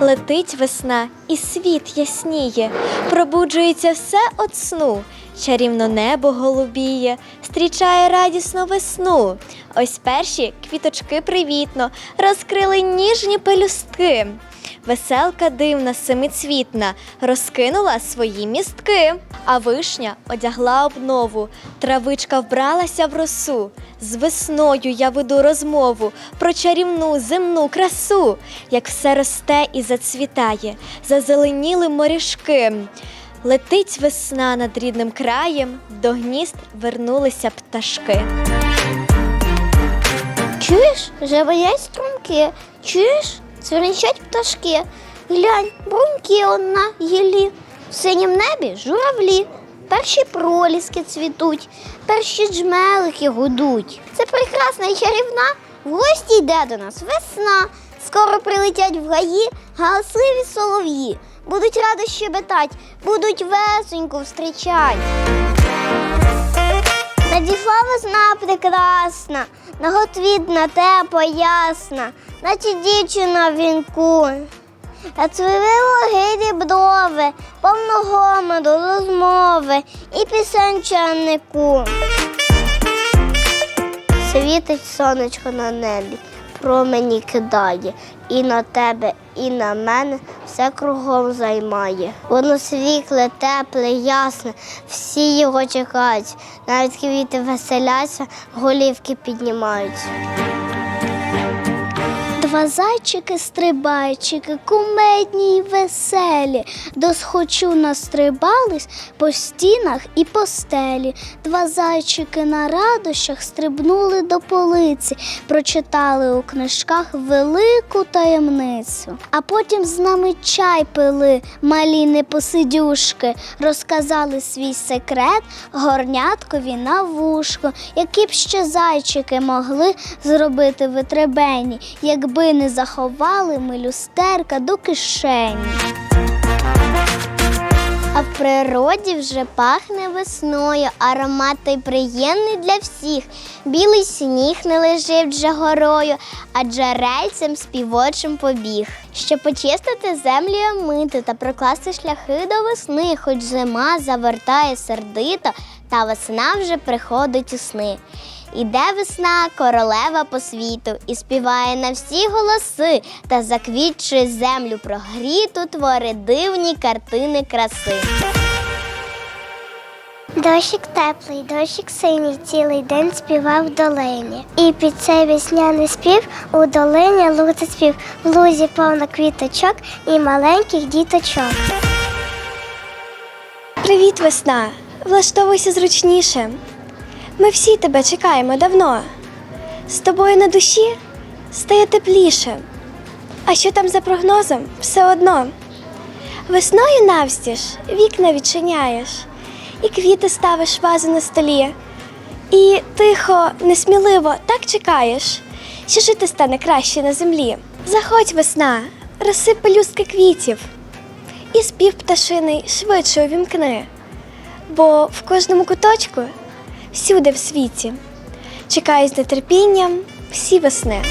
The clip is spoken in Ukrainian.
Летить весна, і світ ясніє, пробуджується все от сну. Чарівно небо голубіє, стрічає радісно весну. Ось перші квіточки привітно розкрили ніжні пелюстки. Веселка дивна семицвітна розкинула свої містки. А вишня одягла обнову, травичка вбралася в росу. З весною я веду розмову про чарівну земну красу, як все росте і зацвітає, зазеленіли морішки. Летить весна над рідним краєм, до гнізд вернулися пташки. Чуєш, жевають струмки, чуєш, цвірінчать пташки. Глянь, бруньки он на гіллі, в синім небі журавлі. Перші проліски цвітуть, перші джмелики гудуть. Це прекрасна і чарівна. В гості йде до нас весна. Скоро прилетять в гаї галасливі солов'ї. Будуть радо щебетать, будуть весенько встрічать. Надійшла весна прекрасна, наготвідна, тепла, ясна, наче дівчина в вінку. Зацвіли гирі брови, повно гомору, розмови і пісень чарнику. Світить сонечко на небі, промені кидає, і на тебе, і на мене все кругом займає. Воно світле, тепле, ясне, всі його чекають, навіть квіти веселяться, голівки піднімають. Два зайчики стрибайчики, кумедні й веселі, досхочу настрибались по стінах і по стелі. Два зайчики на радощах стрибнули до полиці, прочитали у книжках велику таємницю. А потім з нами чай пили, малі непосидюшки, розказали свій секрет горняткові на вушко, які б ще зайчики могли зробити витребені, якби не заховали ми люстерка до кишені. А в природі вже пахне весною, аромат той приємний для всіх. Білий сніг не лежить вже горою, а джерельцем співочим побіг. Щоб почистити землю і омити та прокласти шляхи до весни, хоч зима завертає сердито, та весна вже приходить у сни. Іде весна, королева по світу, і співає на всі голоси, та заквітчує землю прогріту, творить дивні картини краси. Дощик теплий, дощик синій, цілий день співав в долині. І під цей весняний спів у долині лути спів, в лузі повно квіточок і маленьких діточок. Привіт, весна! Влаштовуйся зручніше. Ми всі тебе чекаємо давно. З тобою на душі стає тепліше. А що там за прогнозом? Все одно. Весною навстіж вікна відчиняєш, і квіти ставиш вазу на столі. І тихо, несміливо так чекаєш, що жити стане краще на землі. Заходь, весна, розсип пелюстки квітів, і спів пташиний швидше увімкни, бо в кожному куточку, всюди в світі, Чекаю з нетерпінням всі весни.